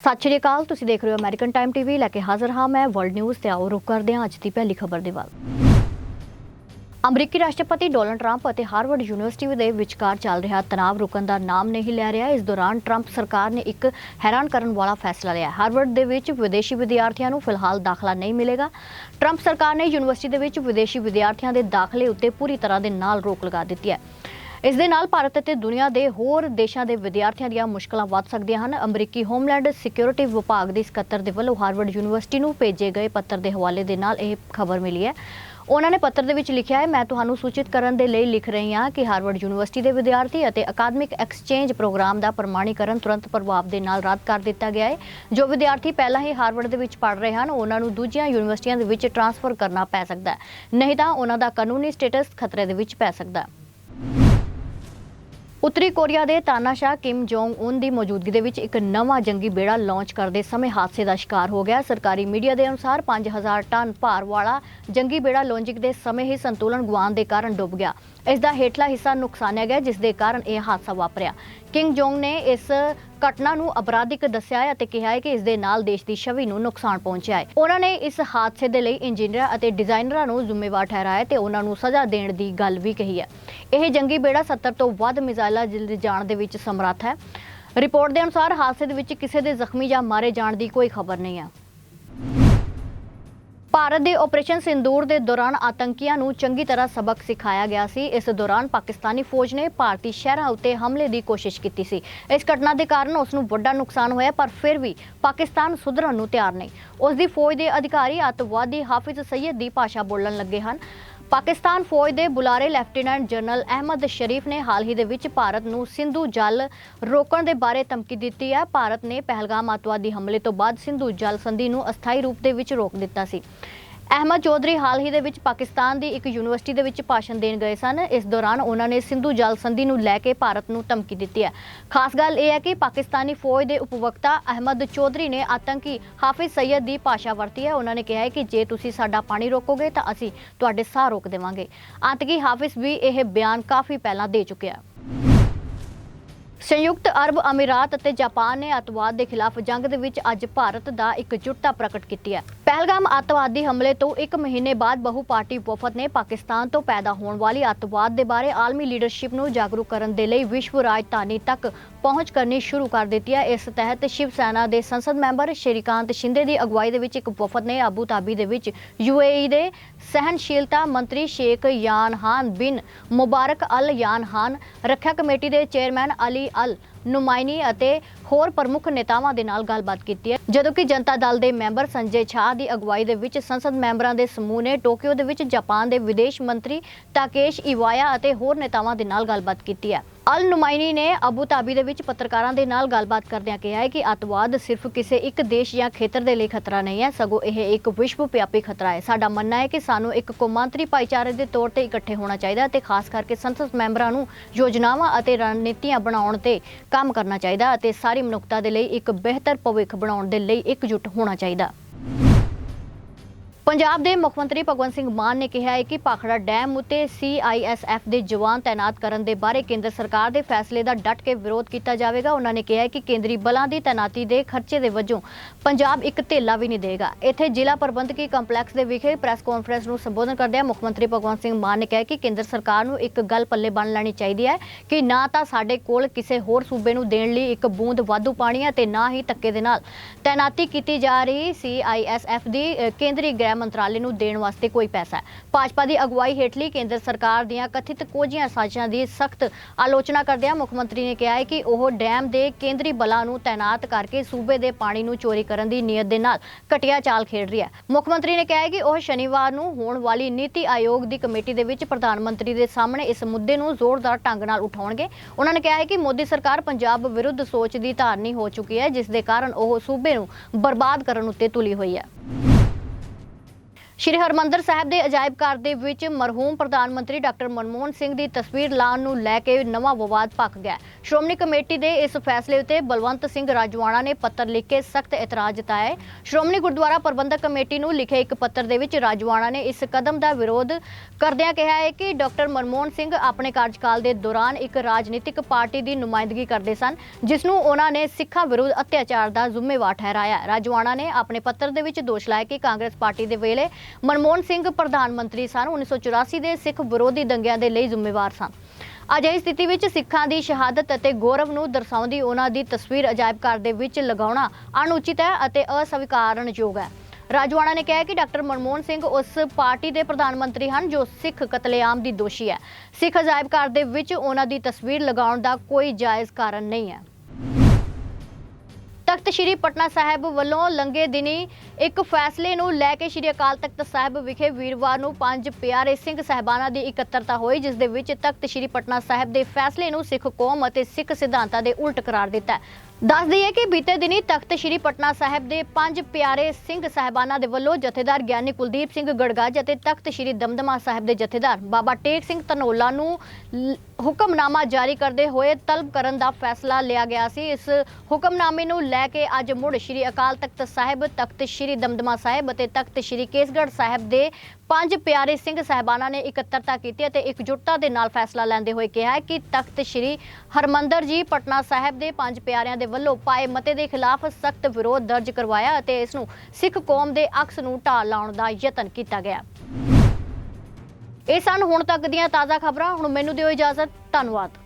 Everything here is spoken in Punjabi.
ਸਤਿ ਸ਼੍ਰੀ ਅਕਾਲ, ਤੁਸੀਂ ਦੇਖ ਰਹੇ ਹੋ ਅਮਰੀਕਨ ਟਾਈਮ ਟੀਵੀ ਲੈ ਕੇ ਹਾਜ਼ਰ ਹਾਂ ਮੈਂ ਵਰਲਡ ਨਿਊਜ਼ ਤੇ ਆਓ ਰੁਕ ਕਰਦੇ ਹਾਂ ਅੱਜ ਦੀ ਪਹਿਲੀ ਖਬਰ ਦੇ ਵੱਲ। ਅਮਰੀਕੀ ਰਾਸ਼ਟਰਪਤੀ ਡੋਨਲਡ ਟਰੰਪ ਅਤੇ ਹਾਰਵਰਡ ਯੂਨੀਵਰਸਿਟੀ ਦੇ ਵਿਚਕਾਰ ਚੱਲ ਰਿਹਾ ਤਣਾਅ ਰੁਕਣ ਦਾ ਨਾਮ ਨਹੀਂ ਲੈ ਰਿਹਾ। ਇਸ ਦੌਰਾਨ ਟਰੰਪ ਸਰਕਾਰ ਨੇ ਇੱਕ ਹੈਰਾਨ ਕਰਨ ਵਾਲਾ ਫੈਸਲਾ ਲਿਆ। ਹਾਰਵਰਡ ਦੇ ਵਿੱਚ ਵਿਦੇਸ਼ੀ ਵਿਦਿਆਰਥੀਆਂ ਨੂੰ ਫਿਲਹਾਲ ਦਾਖਲਾ ਨਹੀਂ ਮਿਲੇਗਾ। ਟਰੰਪ ਸਰਕਾਰ ਨੇ ਯੂਨੀਵਰਸਿਟੀ ਦੇ ਵਿੱਚ ਵਿਦੇਸ਼ੀ ਵਿਦਿਆਰਥੀਆਂ ਦੇ ਦਾਖਲੇ ਉੱਤੇ ਪੂਰੀ ਤਰ੍ਹਾਂ ਦੇ ਨਾਲ ਰੋਕ ਲਗਾ ਦਿੱਤੀ ਹੈ। ਇਸ ਦੇ ਨਾਲ ਭਾਰਤ ਅਤੇ ਦੁਨੀਆ ਦੇ ਹੋਰ ਦੇਸ਼ਾਂ ਦੇ ਵਿਦਿਆਰਥੀਆਂ ਦੀਆਂ ਮੁਸ਼ਕਲਾਂ ਵੱਧ ਸਕਦੀਆਂ ਹਨ। ਅਮਰੀਕੀ ਹੋਮਲੈਂਡ ਸਿਕਿਉਰਿਟੀ ਵਿਭਾਗ ਦੇ ਸਕੱਤਰ ਦੇ ਵੱਲੋਂ ਹਾਰਵਰਡ ਯੂਨੀਵਰਸਿਟੀ ਨੂੰ ਭੇਜੇ ਗਏ ਪੱਤਰ ਦੇ ਹਵਾਲੇ ਦੇ ਨਾਲ ਇਹ ਖਬਰ ਮਿਲੀ ਹੈ। ਉਹਨਾਂ ਨੇ ਪੱਤਰ ਦੇ ਵਿੱਚ ਲਿਖਿਆ ਹੈ, ਮੈਂ ਤੁਹਾਨੂੰ ਸੂਚਿਤ ਕਰਨ ਦੇ ਲਈ ਲਿਖ ਰਹੀ ਹਾਂ ਕਿ ਹਾਰਵਰਡ ਯੂਨੀਵਰਸਿਟੀ ਦੇ ਵਿਦਿਆਰਥੀ ਅਤੇ ਅਕਾਦਮਿਕ ਐਕਸਚੇਂਜ ਪ੍ਰੋਗਰਾਮ ਦਾ ਪ੍ਰਮਾਣੀਕਰਨ ਤੁਰੰਤ ਪ੍ਰਭਾਵ ਦੇ ਨਾਲ ਰੱਦ ਕਰ ਦਿੱਤਾ ਗਿਆ ਹੈ। ਜੋ ਵਿਦਿਆਰਥੀ ਪਹਿਲਾਂ ਹੀ ਹਾਰਵਰਡ ਦੇ ਵਿੱਚ ਪੜ੍ਹ ਰਹੇ ਹਨ, ਉਹਨਾਂ ਨੂੰ ਦੂਜੀਆਂ ਯੂਨੀਵਰਸਿਟੀਆਂ ਦੇ ਵਿੱਚ ਟਰਾਂਸਫਰ ਕਰਨਾ ਪੈ ਸਕਦਾ ਹੈ। ਨਹੀਂ ਤਾਂ ਉਹਨਾਂ ਦਾ ਕਾਨੂੰਨੀ ਸਟੇਟਸ ਖਤਰੇ ਦੇ ਵਿੱਚ ਪੈ ਸਕਦਾ ਹੈ। ਉੱਤਰੀ ਕੋਰੀਆ ਦੇ ਤਾਨਾਸ਼ਾਹ ਕਿਮ ਜੋਂਗ ਉਨ ਦੀ ਮੌਜੂਦਗੀ ਦੇ ਵਿੱਚ ਇੱਕ ਨਵਾਂ ਜੰਗੀ ਬੇੜਾ ਲਾਂਚ ਕਰਦੇ ਸਮੇਂ ਹਾਦਸੇ ਦਾ ਸ਼ਿਕਾਰ ਹੋ ਗਿਆ। ਸਰਕਾਰੀ ਮੀਡੀਆ ਦੇ ਅਨੁਸਾਰ 5000 ਟਨ ਭਾਰ ਵਾਲਾ ਜੰਗੀ ਬੇੜਾ ਲਾਂਚਿੰਗ ਦੇ ਸਮੇਂ ਹੀ ਸੰਤੁਲਨ ਗੁਆਉਣ ਦੇ ਕਾਰਨ ਡੁੱਬ ਗਿਆ। ਇਸ ਦਾ ਹੇਠਲਾ ਹਿੱਸਾ ਨੁਕਸਾਨਿਆ ਗਿਆ, ਜਿਸ ਦੇ ਕਾਰਨ ਇਹ ਹਾਦਸਾ ਵਾਪਰਿਆ। ਕਿੰਗ ਜੋਂਗ ਨੇ ਇਸ ਘਟਨਾ ਨੂੰ ਅਪਰਾਧਿਕ ਦੱਸਿਆ ਹੈ ਅਤੇ ਕਿਹਾ ਹੈ ਕਿ ਇਸ ਦੇ ਨਾਲ ਦੇਸ਼ ਦੀ ਛਵੀ ਨੂੰ ਨੁਕਸਾਨ ਪਹੁੰਚਿਆ ਹੈ। ਉਹਨਾਂ ਨੇ ਇਸ ਹਾਦਸੇ ਦੇ ਲਈ ਇੰਜੀਨੀਅਰਾਂ ਅਤੇ ਡਿਜ਼ਾਈਨਰਾਂ ਨੂੰ ਜ਼ਿੰਮੇਵਾਰ ਠਹਿਰਾਇਆ ਤੇ ਉਹਨਾਂ ਨੂੰ ਸਜ਼ਾ ਦੇਣ ਦੀ ਗੱਲ ਵੀ ਕਹੀ ਹੈ। ਇਹ ਜੰਗੀ ਬੇੜਾ 70 ਤੋਂ ਵੱਧ ਮਿਜ਼ਾਈਲਾਂ ਜਾਣ ਦੇ ਵਿੱਚ ਸਮਰੱਥ ਹੈ। ਰਿਪੋਰਟ ਦੇ ਅਨੁਸਾਰ ਹਾਦਸੇ ਦੇ ਵਿੱਚ ਕਿਸੇ ਦੇ ਜ਼ਖਮੀ ਜਾਂ ਮਾਰੇ ਜਾਣ ਦੀ ਕੋਈ ਖਬਰ ਨਹੀਂ ਹੈ। ਭਾਰਤ ਦੇ ਆਪਰੇਸ਼ਨ ਸਿੰਦੂਰ ਦੇ ਦੌਰਾਨ ਆਤੰਕੀਆਂ ਨੂੰ ਚੰਗੀ ਤਰ੍ਹਾਂ ਸਬਕ ਸਿਖਾਇਆ ਗਿਆ ਸੀ। ਇਸ ਦੌਰਾਨ ਪਾਕਿਸਤਾਨੀ ਫੌਜ ਨੇ ਭਾਰਤੀ ਸ਼ਹਿਰਾਂ ਉੱਤੇ ਹਮਲੇ ਦੀ ਕੋਸ਼ਿਸ਼ ਕੀਤੀ ਸੀ। ਇਸ ਘਟਨਾ ਦੇ ਕਾਰਨ ਉਸ ਨੂੰ ਵੱਡਾ ਨੁਕਸਾਨ ਹੋਇਆ, ਪਰ ਫਿਰ ਵੀ ਪਾਕਿਸਤਾਨ ਸੁਧਰਨ ਨੂੰ ਤਿਆਰ ਨਹੀਂ। ਉਸ ਦੀ ਫੌਜ ਦੇ ਅਧਿਕਾਰੀ, ਅੱਤਵਾਦੀ ਹਾਫਿਜ਼ ਸਈਦ ਦੀ ਭਾਸ਼ਾ ਬੋਲਣ ਲੱਗੇ ਹਨ। ਪਾਕਿਸਤਾਨ ਫੌਜ ਦੇ ਬੁਲਾਰੇ ਲੈਫਟੀਨੈਂਟ ਜਨਰਲ ਅਹਿਮਦ ਸ਼ਰੀਫ ਨੇ ਹਾਲ ਹੀ ਦੇ ਵਿੱਚ ਭਾਰਤ ਨੂੰ ਸਿੰਧੂ ਜਲ ਰੋਕਣ ਦੇ ਬਾਰੇ ਧਮਕੀ ਦਿੱਤੀ ਹੈ। ਭਾਰਤ ਨੇ ਪਹਿਲਗਾਮ ਅੱਤਵਾਦੀ ਹਮਲੇ ਤੋਂ ਬਾਅਦ ਸਿੰਧੂ ਜਲ ਸੰਧੀ ਨੂੰ ਅਸਥਾਈ ਰੂਪ ਦੇ ਵਿੱਚ ਰੋਕ ਦਿੱਤਾ ਸੀ। ਅਹਿਮਦ ਚੌਧਰੀ ਹਾਲ ਹੀ ਦੇ ਵਿੱਚ ਪਾਕਿਸਤਾਨ ਦੀ ਇੱਕ ਯੂਨੀਵਰਸਿਟੀ ਦੇ ਵਿੱਚ ਭਾਸ਼ਣ ਦੇਣ ਗਏ ਸਨ। ਇਸ ਦੌਰਾਨ ਉਹਨਾਂ ਨੇ ਸਿੰਧੂ ਜਲ ਸੰਧੀ ਨੂੰ ਲੈ ਕੇ ਭਾਰਤ ਨੂੰ ਧਮਕੀ ਦਿੱਤੀ ਹੈ। ਖਾਸ ਗੱਲ ਇਹ ਹੈ ਕਿ ਪਾਕਿਸਤਾਨੀ ਫੌਜ ਦੇ ਉਪਵਕਤਾ ਅਹਿਮਦ ਚੌਧਰੀ ਨੇ ਆਤੰਕੀ ਹਾਫਿਜ਼ ਸਈਦ ਦੀ ਭਾਸ਼ਾ ਵਰਤੀ ਹੈ। ਉਹਨਾਂ ਨੇ ਕਿਹਾ ਹੈ ਕਿ ਜੇ ਤੁਸੀਂ ਸਾਡਾ ਪਾਣੀ ਰੋਕੋਗੇ ਤਾਂ ਅਸੀਂ ਤੁਹਾਡੇ ਸਾਹ ਰੋਕ ਦੇਵਾਂਗੇ। ਆਤੰਕੀ ਹਾਫਿਜ਼ ਵੀ ਇਹ ਬਿਆਨ ਕਾਫੀ ਪਹਿਲਾਂ ਦੇ ਚੁੱਕਿਆ ਸੰਯੁਕਤ ਅਰਬ ਅਮੀਰਾਤ ਅਤੇ ਜਾਪਾਨ ਨੇ ਅੱਤਵਾਦ ਦੇ ਖਿਲਾਫ ਜੰਗ ਦੇ ਵਿੱਚ ਅੱਜ ਭਾਰਤ ਦਾ ਇਕਜੁੱਟਤਾ ਪ੍ਰਗਟ ਕੀਤੀ ਹੈ। ਪਹਿਲਗਾਮ ਅੱਤਵਾਦੀ ਹਮਲੇ ਤੋਂ ਇੱਕ ਮਹੀਨੇ ਬਾਅਦ ਬਹੁ ਪਾਰਟੀ ਵਫਦ ਨੇ ਪਾਕਿਸਤਾਨ ਤੋਂ ਪੈਦਾ ਹੋਣ ਵਾਲੀ ਅੱਤਵਾਦ ਦੇ ਬਾਰੇ ਆਲਮੀ ਲੀਡਰਸ਼ਿਪ ਨੂੰ ਜਾਗਰੂਕ ਕਰਨ ਦੇ ਲਈ ਵਿਸ਼ਵ ਰਾਜਧਾਨੀ ਤੱਕ ਪਹੁੰਚ ਕਰਨੀ ਸ਼ੁਰੂ ਕਰ ਦਿੱਤੀ ਹੈ। ਇਸ ਤਹਿਤ ਸ਼ਿਵ ਸੈਨਾ ਦੇ ਸੰਸਦ ਮੈਂਬਰ ਸ਼੍ਰੀਕਾਂਤ ਸ਼ਿੰਦੇ ਦੀ ਅਗਵਾਈ ਦੇ ਵਿੱਚ ਇੱਕ ਵਫਦ ਨੇ ਆਬੂ ਧਾਬੀ ਦੇ ਵਿੱਚ ਯੂਏਈ ਦੇ ਸਹਿਨਸ਼ੀਲਤਾ ਮੰਤਰੀ ਸ਼ੇਖ ਯਾਨ ਬਿਨ ਮੁਬਾਰਕ ਅਲ ਯਾਨ ਰੱਖਿਆ ਕਮੇਟੀ ਦੇ ਚੇਅਰਮੈਨ ਅਲੀ ਅਲ ਨੁਮਾਇਨੀ ਅਤੇ ਹੋਰ ਪ੍ਰਮੁੱਖ ਨੇਤਾਵਾਂ ਦੇ ਨਾਲ ਗੱਲਬਾਤ ਕੀਤੀ ਹੈ। ਜਦੋਂ ਕਿ ਜਨਤਾ ਦਲ ਦੇ ਮੈਂਬਰ ਸੰਜੇ ਛਾ ਦੀ ਅਗਵਾਈ ਦੇ ਵਿੱਚ ਸੰਸਦ ਮੈਂਬਰਾਂ ਦੇ ਸਮੂਹ ਨੇ ਟੋਕੀਓ ਦੇ ਵਿੱਚ ਜਾਪਾਨ ਦੇ ਵਿਦੇਸ਼ ਮੰਤਰੀ ਤਾਕੇਸ਼ ਇਵਾਇਆ ਅਤੇ ਹੋਰ ਨੇਤਾਵਾਂ ਦੇ ਨਾਲ ਗੱਲਬਾਤ ਕੀਤੀ ਹੈ। ਅਲ ਨੁਮਾਇਨੀ ਨੇ ਅਬੂ ਧਾਬੀ ਦੇ ਵਿੱਚ ਪੱਤਰਕਾਰਾਂ ਦੇ ਨਾਲ ਗੱਲਬਾਤ ਕਰਦਿਆਂ ਕਿਹਾ ਹੈ ਕਿ ਅੱਤਵਾਦ ਸਿਰਫ ਕਿਸੇ ਇੱਕ ਦੇਸ਼ ਜਾਂ ਖੇਤਰ ਦੇ ਲਈ ਖਤਰਾ ਨਹੀਂ ਹੈ, ਸਗੋਂ ਇਹ ਇੱਕ ਵਿਸ਼ਵ ਵਿਆਪੀ ਖਤਰਾ ਹੈ। ਸਾਡਾ ਮੰਨਣਾ ਹੈ ਕਿ ਸਾਨੂੰ ਇੱਕ ਕੌਮਾਂਤਰੀ ਭਾਈਚਾਰੇ ਦੇ ਤੌਰ ਤੇ ਇਕੱਠੇ ਹੋਣਾ ਚਾਹੀਦਾ ਹੈ ਤੇ ਖਾਸ ਕਰਕੇ ਸੰਸਦ ਮੈਂਬਰਾਂ ਨੂੰ ਯੋਜਨਾਵਾਂ ਅਤੇ ਰਣਨੀਤੀਆਂ ਬਣਾਉਣ ਤੇ ਕੰਮ ਕਰਨਾ ਚਾਹੀਦਾ ਅਤੇ ਸਾਰੀ ਮਨੁੱਖਤਾ ਦੇ ਲਈ ਇੱਕ ਬਿਹਤਰ ਭਵਿੱਖ ਬਣਾਉਣ ਦੇ ਲਈ ਇਕਜੁੱਟ ਹੋਣਾ ਚਾਹੀਦਾ ਪੰਜਾਬ ਦੇ ਮੁੱਖ ਮੰਤਰੀ ਭਗਵੰਤ ਸਿੰਘ ਮਾਨ ਨੇ ਕਿਹਾ ਹੈ ਕਿ ਭਾਖੜਾ ਡੈਮ ਉਤੇ ਸੀਆਈਐਸਐਫ ਦੇ ਜਵਾਨ ਤਾਇਨਾਤ ਕਰਨ ਦੇ ਬਾਰੇ ਕੇਂਦਰ ਸਰਕਾਰ ਦੇ ਫੈਸਲੇ ਦਾ ਡਟ ਕੇ ਵਿਰੋਧ ਕੀਤਾ ਜਾਵੇਗਾ। ਉਹਨਾਂ ਨੇ ਕਿਹਾ ਹੈ ਕਿ ਕੇਂਦਰੀ ਬਲਾਂ ਦੀ ਤਾਇਨਾਤੀ ਦੇ ਖਰਚੇ ਦੇ ਵਜੋਂ ਪੰਜਾਬ ਇੱਕ ਧੇਲਾ ਵੀ ਨਹੀਂ ਦੇਗਾ ਇੱਥੇ ਜ਼ਿਲ੍ਹਾ ਪ੍ਰਬੰਧਕੀ ਕੰਪਲੈਕਸ ਦੇ ਵਿਖੇ ਪ੍ਰੈਸ ਕਾਨਫਰੰਸ ਨੂੰ ਸੰਬੋਧਨ ਕਰਦਿਆਂ ਮੁੱਖ ਮੰਤਰੀ ਭਗਵੰਤ ਸਿੰਘ ਮਾਨ ਨੇ ਕਿਹਾ ਕਿ ਕੇਂਦਰ ਸਰਕਾਰ ਨੂੰ ਇੱਕ ਗੱਲ ਪੱਲੇ ਬੰਨ ਲੈਣੀ ਚਾਹੀਦੀ ਹੈ ਕਿ ਨਾ ਤਾਂ ਸਾਡੇ ਕੋਲ ਕਿਸੇ ਹੋਰ ਸੂਬੇ ਨੂੰ ਦੇਣ ਲਈ ਇੱਕ ਬੂੰਦ ਵਾਧੂ ਪਾਣੀ ਹੈ ਤੇ ਨਾ ਹੀ ਧੱਕੇ ਦੇ ਨਾਲ ਤਾਇਨਾਤੀ ਕੀਤੀ ਜਾ ਰਹੀ ਸੀਆਈਐਸਐਫ ਦੀ ਕੇਂਦਰੀ ਗ੍ਰਹਿ ਮੰਤਰਾਲੇ ਨੂੰ ਦੇਣ ਵਾਸਤੇ ਕੋਈ ਪੈਸਾ ਭਾਜਪਾ ਦੀ ਅਗਵਾਈ ਹੇਠਲੀ ਕੇਂਦਰ ਸਰਕਾਰ ਦੀਆਂ ਕਥਿਤ ਕੋਝੀਆਂ ਸਾਜ਼ਿਸ਼ਾਂ ਦੀ ਸਖਤ ਆਲੋਚਨਾ ਕਰਦਿਆਂ ਮੁੱਖ ਮੰਤਰੀ ਨੇ ਕਿਹਾ ਹੈ ਕਿ ਉਹ ਡੈਮ ਦੇ ਕੇਂਦਰੀ ਬਲਾਂ ਨੂੰ ਤਾਇਨਾਤ ਕਰਕੇ ਸੂਬੇ ਦੇ ਪਾਣੀ ਨੂੰ ਚੋਰੀ ਕਰਨ ਦੀ ਨੀਅਤ ਦੇ ਨਾਲ ਘਟੀਆ ਚਾਲ ਖੇਡ ਰਹੀ ਹੈ। ਮੁੱਖ ਮੰਤਰੀ ਨੇ ਕਿਹਾ ਹੈ ਕਿ ਉਹ ਸ਼ਨੀਵਾਰ ਨੂੰ ਹੋਣ ਵਾਲੀ ਨੀਤੀ ਆਯੋਗ ਦੀ ਕਮੇਟੀ ਦੇ ਵਿੱਚ ਪ੍ਰਧਾਨ ਮੰਤਰੀ ਦੇ ਸਾਹਮਣੇ ਇਸ ਮੁੱਦੇ ਨੂੰ ਜ਼ੋਰਦਾਰ ਢੰਗ ਨਾਲ ਉਠਾਉਣਗੇ। ਉਹਨਾਂ ਨੇ ਕਿਹਾ ਹੈ ਕਿ ਮੋਦੀ ਸਰਕਾਰ ਪੰਜਾਬ ਵਿਰੁੱਧ ਸੋਚ ਦੀ ਧਾਰਨੀ ਹੋ ਚੁੱਕੀ ਹੈ, ਜਿਸ ਦੇ ਕਾਰਨ ਉਹ ਸੂਬੇ ਨੂੰ ਬਰਬਾਦ ਕਰਨ ਉੱਤੇ ਤੁਲੀ ਹੋਈ ਹੈ। ਸ਼੍ਰੀ ਹਰਮੰਦਰ ਸਾਹਿਬ ਦੇ ਅਜਾਇਬ ਘਰ ਦੇ ਵਿੱਚ ਮਰਹੂਮ ਪ੍ਰਧਾਨ ਮੰਤਰੀ ਡਾਕਟਰ ਮਨਮੋਹਨ ਸਿੰਘ ਦੀ ਤਸਵੀਰ ਲਾਉਣ ਨੂੰ ਲੈ ਕੇ ਨਵਾਂ ਵਿਵਾਦ ਭਖ ਗਿਆ ਸ਼੍ਰੋਮਣੀ ਕਮੇਟੀ ਦੇ ਇਸ ਫੈਸਲੇ ਉਤੇ ਬਲਵੰਤ ਸਿੰਘ ਰਾਜਵਾਣਾ ਨੇ ਪੱਤਰ ਲਿਖ ਕੇ ਸਖਤ ਇਤਰਾਜ਼ ਜਤਾਇਆ ਹੈ। ਸ਼੍ਰੋਮਣੀ ਗੁਰਦੁਆਰਾ ਪ੍ਰਬੰਧਕ ਕਮੇਟੀ ਨੂੰ ਲਿਖੇ ਇੱਕ ਪੱਤਰ ਦੇ ਵਿੱਚ ਰਾਜਵਾਣਾ ਨੇ ਇਸ ਕਦਮ ਦਾ ਵਿਰੋਧ ਕਰਦਿਆਂ ਕਿਹਾ ਹੈ ਕਿ ਡਾਕਟਰ ਮਨਮੋਹਨ ਸਿੰਘ ਆਪਣੇ ਕਾਰਜਕਾਲ ਦੇ ਦੌਰਾਨ ਇੱਕ ਰਾਜਨੀਤਿਕ ਪਾਰਟੀ ਦੀ ਨੁਮਾਇੰਦਗੀ ਕਰਦੇ ਸਨ, ਜਿਸ ਨੂੰ ਉਹਨਾਂ ਨੇ ਸਿੱਖਾਂ ਵਿਰੁੱਧ ਅਤਿਆਚਾਰ ਦਾ ਜ਼ਿੰਮੇਵਾਰ ਠਹਿਰਾਇਆ। ਰਾਜਵਾਣਾ ਨੇ ਆਪਣੇ ਪੱਤਰ ਦੇ ਵਿੱਚ ਦੋਸ਼ ਲਾਇਆ ਕਿ ਕਾਂਗਰਸ ਪਾਰਟੀ ਦੇ ਵੇਲੇ ਮਨਮੋਹਨ ਸਿੰਘ ਪ੍ਰਧਾਨ ਮੰਤਰੀ ਸਨ। 1984 ਦੇ ਸਿੱਖ ਵਿਰੋਧੀ ਦੰਗਿਆਂ ਦੇ ਲਈ ਜ਼ਿੰਮੇਵਾਰ ਸਨ। ਅਜਿਹੀ ਸਥਿਤੀ ਵਿੱਚ ਸਿੱਖਾਂ ਦੀ ਸ਼ਹਾਦਤ ਅਤੇ ਗੌਰਵ ਨੂੰ ਦਰਸਾਉਂਦੀ ਉਹਨਾਂ ਦੀ ਤਸਵੀਰ ਅਜਾਇਬ ਘਰ ਦੇ ਵਿੱਚ ਲਗਾਉਣਾ ਅਣਉਚਿਤ ਹੈ ਅਤੇ ਅਸਵੀਕਾਰਨਯੋਗ ਹੈ। ਰਾਜਵਾਣਾ ਨੇ ਕਿਹਾ ਕਿ ਡਾਕਟਰ ਮਨਮੋਹਨ ਸਿੰਘ ਉਸ ਪਾਰਟੀ ਦੇ ਪ੍ਰਧਾਨ ਮੰਤਰੀ ਹਨ ਜੋ ਸਿੱਖ ਕਤਲੇਆਮ ਦੀ ਦੋਸ਼ੀ ਹੈ। ਸਿੱਖ ਅਜਾਇਬ ਘਰ ਦੇ ਵਿੱਚ ਉਹਨਾਂ ਦੀ ਤਸਵੀਰ ਲਗਾਉਣ ਦਾ ਕੋਈ ਜਾਇਜ਼ ਕਾਰਨ ਨਹੀਂ ਹੈ। ਤਖਤ ਸ੍ਰੀ ਪਟਨਾ ਸਾਹਿਬ ਵੱਲੋਂ ਲੰਗੇ ਦਿਨੀ ਇੱਕ ਫੈਸਲੇ ਨੂੰ ਲੈ ਕੇ ਸ੍ਰੀ ਅਕਾਲ ਤਖਤ ਸਾਹਿਬ ਵਿਖੇ ਵੀਰਵਾਰ ਨੂੰ ਪੰਜ ਪਿਆਰੇ ਸਿੰਘ ਸਹਿਬਾਨਾਂ ਦੀ ਇਕੱਤਰਤਾ ਹੋਈ, ਜਿਸ ਦੇ ਵਿੱਚ ਤਖਤ ਸ੍ਰੀ ਪਟਨਾ ਸਾਹਿਬ ਦੇ ਫੈਸਲੇ ਨੂੰ ਸਿੱਖ ਕੌਮ ਅਤੇ ਸਿੱਖ ਸਿਧਾਂਤਾਂ ਦੇ ਉਲਟ ਕਰਾਰ ਦਿੱਤਾ। ਦੱਸ ਦਈਏ ਕਿ ਬੀਤੇ ਦਿਨੀ ਤਖਤ ਸ੍ਰੀ ਪਟਨਾ ਸਾਹਿਬ ਦੇ ਪੰਜ ਪਿਆਰੇ ਸਿੰਘ ਸਹਿਬਾਨਾਂ ਦੇ ਵੱਲੋਂ ਜਥੇਦਾਰ ਗਿਆਨੀ ਕੁਲਦੀਪ ਸਿੰਘ ਗੜਗੱਜ ਅਤੇ ਤਖਤ ਸ੍ਰੀ ਦਮਦਮਾ ਸਾਹਿਬ ਦੇ ਜਥੇਦਾਰ ਬਾਬਾ ਟੇਕ ਸਿੰਘ ਧਨੋਲਾ ਨੂੰ ਹੁਕਮਨਾਮਾ ਜਾਰੀ ਕਰਦੇ ਹੋਏ ਤਲਬ ਕਰਨ ਦਾ ਫੈਸਲਾ ਲਿਆ ਗਿਆ ਸੀ। ਇਸ ਹੁਕਮਨਾਮੇ ਨੂੰ ਲੈ ਕੇ ਅੱਜ ਮੁੜ ਸ੍ਰੀ ਅਕਾਲ ਤਖਤ ਸਾਹਿਬ, ਤਖਤ ਸ੍ਰੀ ਦਮਦਮਾ ਸਾਹਿਬ ਅਤੇ ਤਖਤ ਸ੍ਰੀ ਕੇਸਗੜ੍ਹ ਸਾਹਿਬ ਦੇ ਪੰਜ ਪਿਆਰੇ ਸਿੰਘ ਸਹਿਬਾਨਾਂ ਨੇ ਇਕੱਤਰਤਾ ਕੀਤੀ ਅਤੇ ਇਕਜੁੱਟਤਾ ਦੇ ਨਾਲ ਫੈਸਲਾ ਲੈਂਦੇ ਹੋਏ ਕਿਹਾ ਕਿ ਤਖਤ ਸ੍ਰੀ ਹਰਮੰਦਰ ਜੀ ਪਟਨਾ ਸਾਹਿਬ ਦੇ ਪੰਜ ਪਿਆਰਿਆਂ ਦੇ ਵੱਲੋਂ ਪਾਏ ਮਤੇ ਦੇ ਖਿਲਾਫ ਸਖਤ ਵਿਰੋਧ ਦਰਜ ਕਰਵਾਇਆ ਅਤੇ ਇਸ ਨੂੰ ਸਿੱਖ ਕੌਮ ਦੇ ਅਕਸ ਨੂੰ ਢਾਲ ਲਾਉਣ ਦਾ ਯਤਨ ਕੀਤਾ ਗਿਆ। ਇਹ ਸਨ ਹੁਣ ਤੱਕ ਦੀਆਂ ਤਾਜ਼ਾ ਖਬਰਾਂ। ਹੁਣ ਮੈਨੂੰ ਦਿਓ ਇਜਾਜ਼ਤ। ਧੰਨਵਾਦ।